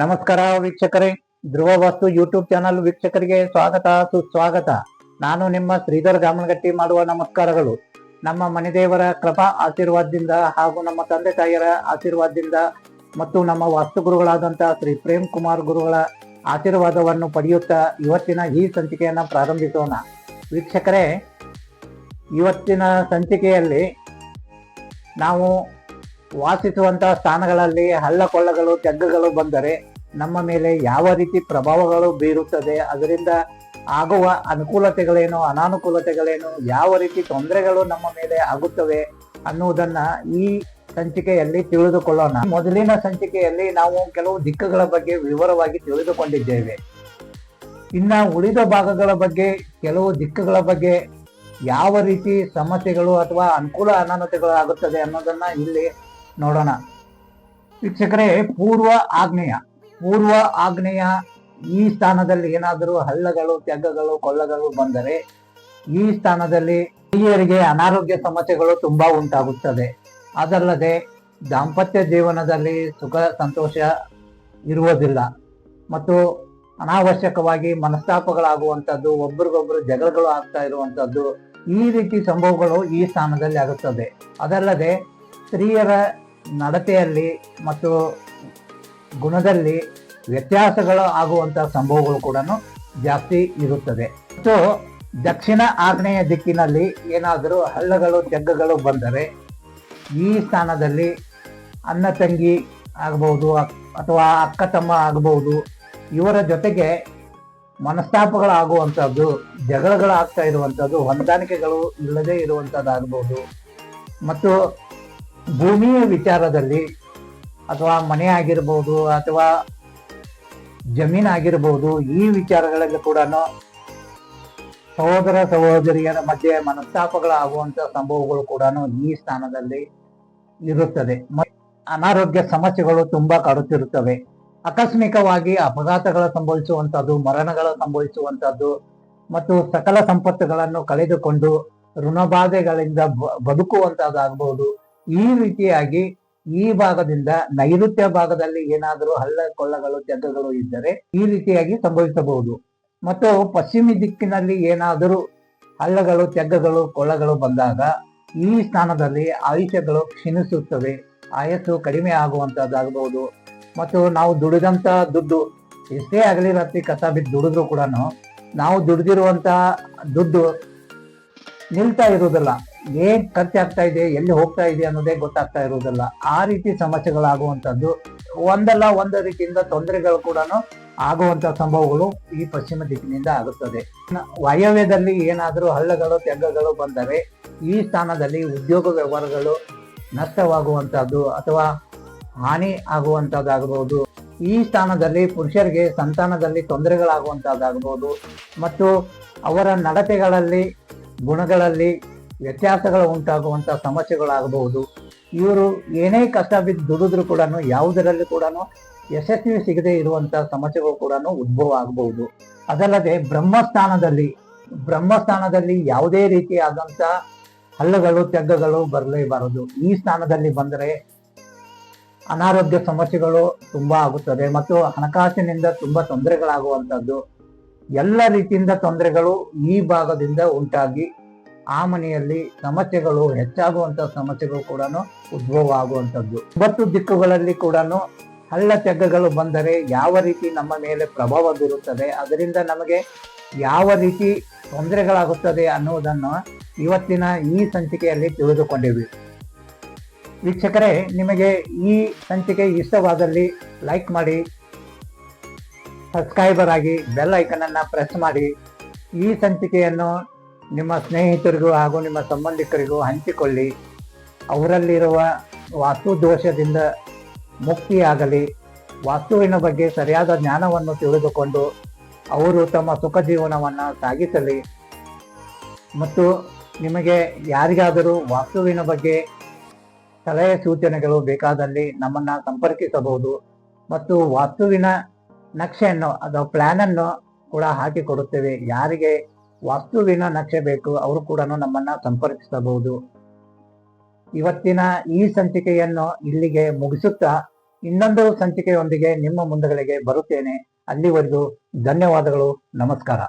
ನಮಸ್ಕಾರ ವೀಕ್ಷಕರೇ. ಧ್ರುವ ವಸ್ತು ಯೂಟ್ಯೂಬ್ ಚಾನಲ್ ವೀಕ್ಷಕರಿಗೆ ಸ್ವಾಗತ, ಸುಸ್ವಾಗತ. ನಾನು ನಿಮ್ಮ ಶ್ರೀಧರ್ ಗಾಮನಗಟ್ಟಿ ಮಾಡುವ ನಮಸ್ಕಾರಗಳು. ನಮ್ಮ ಮನೆದೇವರ ಕೃಪಾ ಆಶೀರ್ವಾದದಿಂದ ಹಾಗೂ ನಮ್ಮ ತಂದೆ ತಾಯಿಯರ ಆಶೀರ್ವಾದದಿಂದ ಮತ್ತು ನಮ್ಮ ವಾಸ್ತುಗುರುಗಳಾದಂಥ ಶ್ರೀ ಪ್ರೇಮ್ ಕುಮಾರ್ ಗುರುಗಳ ಆಶೀರ್ವಾದವನ್ನು ಪಡೆಯುತ್ತಾ ಇವತ್ತಿನ ಈ ಸಂಚಿಕೆಯನ್ನು ಪ್ರಾರಂಭಿಸೋಣ. ವೀಕ್ಷಕರೇ, ಇವತ್ತಿನ ಸಂಚಿಕೆಯಲ್ಲಿ ನಾವು ವಾಸಿಸುವಂತಹ ಸ್ಥಾನಗಳಲ್ಲಿ ಹಳ್ಳ ಕೊಳ್ಳಗಳು ಬಂದರೆ ನಮ್ಮ ಮೇಲೆ ಯಾವ ರೀತಿ ಪ್ರಭಾವಗಳು ಬೀರುತ್ತದೆ, ಅದರಿಂದ ಆಗುವ ಅನುಕೂಲತೆಗಳೇನು, ಅನಾನುಕೂಲತೆಗಳೇನು, ಯಾವ ರೀತಿ ತೊಂದರೆಗಳು ನಮ್ಮ ಮೇಲೆ ಆಗುತ್ತವೆ ಅನ್ನುವುದನ್ನ ಈ ಸಂಚಿಕೆಯಲ್ಲಿ ತಿಳಿದುಕೊಳ್ಳೋಣ. ಮೊದಲಿನ ಸಂಚಿಕೆಯಲ್ಲಿ ನಾವು ಕೆಲವು ದಿಕ್ಕುಗಳ ಬಗ್ಗೆ ವಿವರವಾಗಿ ತಿಳಿದುಕೊಂಡಿದ್ದೇವೆ. ಇನ್ನ ಉಳಿದ ಭಾಗಗಳ ಬಗ್ಗೆ, ಕೆಲವು ದಿಕ್ಕುಗಳ ಬಗ್ಗೆ ಯಾವ ರೀತಿ ಸಮಸ್ಯೆಗಳು ಅಥವಾ ಅನುಕೂಲ ಅನಾನುಕೂಲತೆಗಳು ಆಗುತ್ತದೆ ಅನ್ನೋದನ್ನ ಇಲ್ಲಿ ನೋಡೋಣ. ವೀಕ್ಷಕರೇ, ಪೂರ್ವ ಆಗ್ನೇಯ. ಪೂರ್ವ ಆಗ್ನೇಯ ಈ ಸ್ಥಾನದಲ್ಲಿ ಏನಾದರೂ ಹಳ್ಳಗಳು, ತೆಗ್ಗಗಳು, ಕೊಳ್ಳಗಳು ಬಂದರೆ ಈ ಸ್ಥಾನದಲ್ಲಿ ಹಿರಿಯರಿಗೆ ಅನಾರೋಗ್ಯ ಸಮಸ್ಯೆಗಳು ತುಂಬಾ ಉಂಟಾಗುತ್ತದೆ. ಅದಲ್ಲದೆ ದಾಂಪತ್ಯ ಜೀವನದಲ್ಲಿ ಸುಖ, ಸಂತೋಷ ಇರುವುದಿಲ್ಲ. ಮತ್ತು ಅನಾವಶ್ಯಕವಾಗಿ ಮನಸ್ತಾಪಗಳಾಗುವಂಥದ್ದು, ಒಬ್ರಿಗೊಬ್ರು ಜಗಳಗಳು ಆಗ್ತಾ ಇರುವಂಥದ್ದು ಈ ರೀತಿ ಸಂಭವಗಳು ಈ ಸ್ಥಾನದಲ್ಲಿ ಆಗುತ್ತದೆ. ಅದಲ್ಲದೆ ಸ್ತ್ರೀಯರ ನಡತೆಯಲ್ಲಿ ಮತ್ತು ಗುಣದಲ್ಲಿ ವ್ಯತ್ಯಾಸಗಳು ಆಗುವಂತಹ ಸಂಭವಗಳು ಕೂಡ ಜಾಸ್ತಿ ಇರುತ್ತದೆ. ಮತ್ತು ದಕ್ಷಿಣ ಆಗ್ನೇಯ ದಿಕ್ಕಿನಲ್ಲಿ ಏನಾದರೂ ಹಳ್ಳಗಳು ಜಗ್ಗಗಳು ಬಂದರೆ ಈ ಸ್ಥಾನದಲ್ಲಿ ಅನ್ನ ತಂಗಿ ಆಗಬಹುದು ಅಥವಾ ಅಕ್ಕ ತಮ್ಮ ಆಗಬಹುದು ಇವರ ಜೊತೆಗೆ ಮನಸ್ತಾಪಗಳಾಗುವಂಥದ್ದು, ಜಗಳಗಳಾಗ್ತಾ ಇರುವಂಥದ್ದು, ಹೊಂದಾಣಿಕೆಗಳು ಇಲ್ಲದೇ ಇರುವಂಥದ್ದಾಗಬಹುದು ಮತ್ತು ಭೂಮಿಯ ವಿಚಾರದಲ್ಲಿ ಅಥವಾ ಮನೆ ಆಗಿರ್ಬೋದು ಅಥವಾ ಜಮೀನ್ ಆಗಿರ್ಬೋದು ಈ ವಿಚಾರಗಳಲ್ಲಿ ಕೂಡ ಸಹೋದರ ಸಹೋದರಿಯರ ಮಧ್ಯೆ ಮನಸ್ತಾಪಗಳಾಗುವಂಥ ಸಂಭವಗಳು ಕೂಡ ಈ ಸ್ಥಾನದಲ್ಲಿ ಇರುತ್ತದೆ. ಅನಾರೋಗ್ಯ ಸಮಸ್ಯೆಗಳು ತುಂಬಾ ಕಾಡುತ್ತಿರುತ್ತವೆ ಆಕಸ್ಮಿಕವಾಗಿ ಅಪಘಾತಗಳ ಸಂಭವಿಸುವಂತದ್ದು ಮರಣಗಳ ಸಂಭವಿಸುವಂತದ್ದು ಮತ್ತು ಸಕಲ ಸಂಪತ್ತುಗಳನ್ನು ಕಳೆದುಕೊಂಡು ಋಣಬಾಧೆಗಳಿಂದ ಬದುಕುವಂತಹದ್ದಾಗಬಹುದು. ಈ ರೀತಿಯಾಗಿ ಈ ಭಾಗದಿಂದ ನೈಋತ್ಯ ಭಾಗದಲ್ಲಿ ಏನಾದರೂ ಹಳ್ಳ ಕೊಳ್ಳಗಳು ತೆಗ್ಗಗಳು ಇದ್ದರೆ ಈ ರೀತಿಯಾಗಿ ಸಂಭವಿಸಬಹುದು. ಮತ್ತು ಪಶ್ಚಿಮ ದಿಕ್ಕಿನಲ್ಲಿ ಏನಾದರೂ ಹಳ್ಳಗಳು, ತೆಗ್ಗಗಳು, ಕೊಳ್ಳಗಳು ಬಂದಾಗ ಈ ಸ್ಥಾನದಲ್ಲಿ ಆಯುಷ್ಯಗಳು ಕ್ಷೀಣಿಸುತ್ತವೆ. ಆಯಸ್ಸು ಕಡಿಮೆ ಆಗುವಂತದ್ದಾಗಬಹುದು ಮತ್ತು ನಾವು ದುಡಿದಂತ ದುಡ್ಡು, ಎಷ್ಟೇ ಆಗಲಿ ರಾತ್ರಿ ಕಸ ಬಿದ್ದು ದುಡಿದ್ರು ಕೂಡ ನಾವು ದುಡಿದಿರುವಂತಹ ದುಡ್ಡು ನಿಲ್ತಾ ಇರುವುದಿಲ್ಲ. ಏನ್ ಖರ್ಚಾಗ್ತಾ ಇದೆ, ಎಲ್ಲಿ ಹೋಗ್ತಾ ಇದೆ ಅನ್ನೋದೇ ಗೊತ್ತಾಗ್ತಾ ಇರುವುದಿಲ್ಲ. ಆ ರೀತಿ ಸಮಸ್ಯೆಗಳಾಗುವಂಥದ್ದು, ಒಂದಲ್ಲ ಒಂದು ರೀತಿಯಿಂದ ತೊಂದರೆಗಳು ಕೂಡ ಆಗುವಂತ ಸಂಭವಗಳು ಈ ಪಶ್ಚಿಮ ದಿಕ್ಕಿನಿಂದ ಆಗುತ್ತದೆ. ವಾಯವ್ಯದಲ್ಲಿ ಏನಾದರೂ ಹಳ್ಳಗಳು, ತೆಗ್ಗಗಳು ಬಂದರೆ ಈ ಸ್ಥಾನದಲ್ಲಿ ಉದ್ಯೋಗ ವ್ಯವಹಾರಗಳು ನಷ್ಟವಾಗುವಂತಹದ್ದು ಅಥವಾ ಹಾನಿ ಆಗುವಂತದ್ದಾಗಬಹುದು ಈ ಸ್ಥಾನದಲ್ಲಿ ಪುರುಷರಿಗೆ ಸಂತಾನದಲ್ಲಿ ತೊಂದರೆಗಳಾಗುವಂತಹದ್ದಾಗಬಹುದು ಮತ್ತು ಅವರ ನಡತೆಗಳಲ್ಲಿ ಗುಣಗಳಲ್ಲಿ ವ್ಯತ್ಯಾಸಗಳು ಉಂಟಾಗುವಂಥ ಸಮಸ್ಯೆಗಳಾಗಬಹುದು. ಇವರು ಏನೇ ಕಷ್ಟ ಬಿದ್ದು ದುಡಿದ್ರು ಕೂಡ ಯಾವುದರಲ್ಲಿ ಕೂಡ ಯಶಸ್ವಿ ಸಿಗದೆ ಇರುವಂಥ ಸಮಸ್ಯೆಗಳು ಕೂಡ ಉದ್ಭವ ಆಗಬಹುದು. ಅದಲ್ಲದೆ ಬ್ರಹ್ಮಸ್ಥಾನದಲ್ಲಿ ಬ್ರಹ್ಮಸ್ಥಾನದಲ್ಲಿ ಯಾವುದೇ ರೀತಿಯಾದಂಥ ಹಲ್ಲುಗಳು, ತೆಗ್ಗಗಳು ಬರಲೇಬಾರದು. ಈ ಸ್ಥಾನದಲ್ಲಿ ಬಂದರೆ ಅನಾರೋಗ್ಯ ಸಮಸ್ಯೆಗಳು ತುಂಬಾ ಆಗುತ್ತದೆ ಮತ್ತು ಹಣಕಾಸಿನಿಂದ ತುಂಬಾ ತೊಂದರೆಗಳಾಗುವಂತದ್ದು ಎಲ್ಲ ರೀತಿಯಿಂದ ತೊಂದರೆಗಳು ಈ ಭಾಗದಿಂದ ಉಂಟಾಗಿ ಆ ಮನೆಯಲ್ಲಿ ಸಮಸ್ಯೆಗಳು ಹೆಚ್ಚಾಗುವಂತ ಸಮಸ್ಯೆಗಳು ಕೂಡ ಉದ್ಭವ ಆಗುವಂಥದ್ದು. ಒಂಬತ್ತು ದಿಕ್ಕುಗಳಲ್ಲಿ ಕೂಡ ಹಳ್ಳ ತೆಗ್ಗಗಳು ಬಂದರೆ ಯಾವ ರೀತಿ ನಮ್ಮ ಮೇಲೆ ಪ್ರಭಾವ ಬೀರುತ್ತದೆ, ಅದರಿಂದ ನಮಗೆ ಯಾವ ರೀತಿ ತೊಂದರೆಗಳಾಗುತ್ತದೆ ಅನ್ನುವುದನ್ನು ಇವತ್ತಿನ ಈ ಸಂಚಿಕೆಯಲ್ಲಿ ತಿಳಿದುಕೊಂಡಿವಿ. ವೀಕ್ಷಕರೇ, ನಿಮಗೆ ಈ ಸಂಚಿಕೆ ಇಷ್ಟವಾದಲ್ಲಿ ಲೈಕ್ ಮಾಡಿ ಸಬ್ಸ್ಕ್ರೈಬರ್ ಆಗಿ ಬೆಲ್ ಐಕನ್ ಅನ್ನ ಪ್ರೆಸ್ ಮಾಡಿ, ಈ ಸಂಚಿಕೆಯನ್ನು ನಿಮ್ಮ ಸ್ನೇಹಿತರಿಗೂ ಹಾಗೂ ನಿಮ್ಮ ಸಂಬಂಧಿಕರಿಗೂ ಹಂಚಿಕೊಳ್ಳಿ. ಅವರಲ್ಲಿರುವ ವಾಸ್ತು ದೋಷದಿಂದ ಮುಕ್ತಿಯಾಗಲಿ. ವಾಸ್ತುವಿನ ಬಗ್ಗೆ ಸರಿಯಾದ ಜ್ಞಾನವನ್ನು ತಿಳಿದುಕೊಂಡು ಅವರು ತಮ್ಮ ಸುಖ ಜೀವನವನ್ನು ಸಾಗಿಸಲಿ. ಮತ್ತು ನಿಮಗೆ ಯಾರಿಗಾದರೂ ವಾಸ್ತುವಿನ ಬಗ್ಗೆ ಸಲಹೆ ಸೂಚನೆಗಳು ಬೇಕಾದಲ್ಲಿ ನಮ್ಮನ್ನು ಸಂಪರ್ಕಿಸಬಹುದು. ಮತ್ತು ವಾಸ್ತುವಿನ ನಕ್ಷೆಯನ್ನು ಅಥವಾ ಪ್ಲಾನ್ ಅನ್ನು ಕೂಡ ಹಾಕಿಕೊಡುತ್ತೇವೆ ಯಾರಿಗೆ ವಾಸ್ತುವಿನ ನಕ್ಷೆ ಬೇಕು, ಅವರು ಕೂಡ ನಮ್ಮನ್ನ ಸಂಪರ್ಕಿಸಬಹುದು. ಇವತ್ತಿನ ಈ ಸಂಚಿಕೆಯನ್ನು ಇಲ್ಲಿಗೆ ಮುಗಿಸುತ್ತಾ ಇನ್ನೊಂದು ಸಂಚಿಕೆಯೊಂದಿಗೆ ನಿಮ್ಮ ಮುಂದೆಗಳಿಗೆ ಬರುತ್ತೇನೆ. ಅಲ್ಲಿವರೆಗೂ ಧನ್ಯವಾದಗಳು. ನಮಸ್ಕಾರ.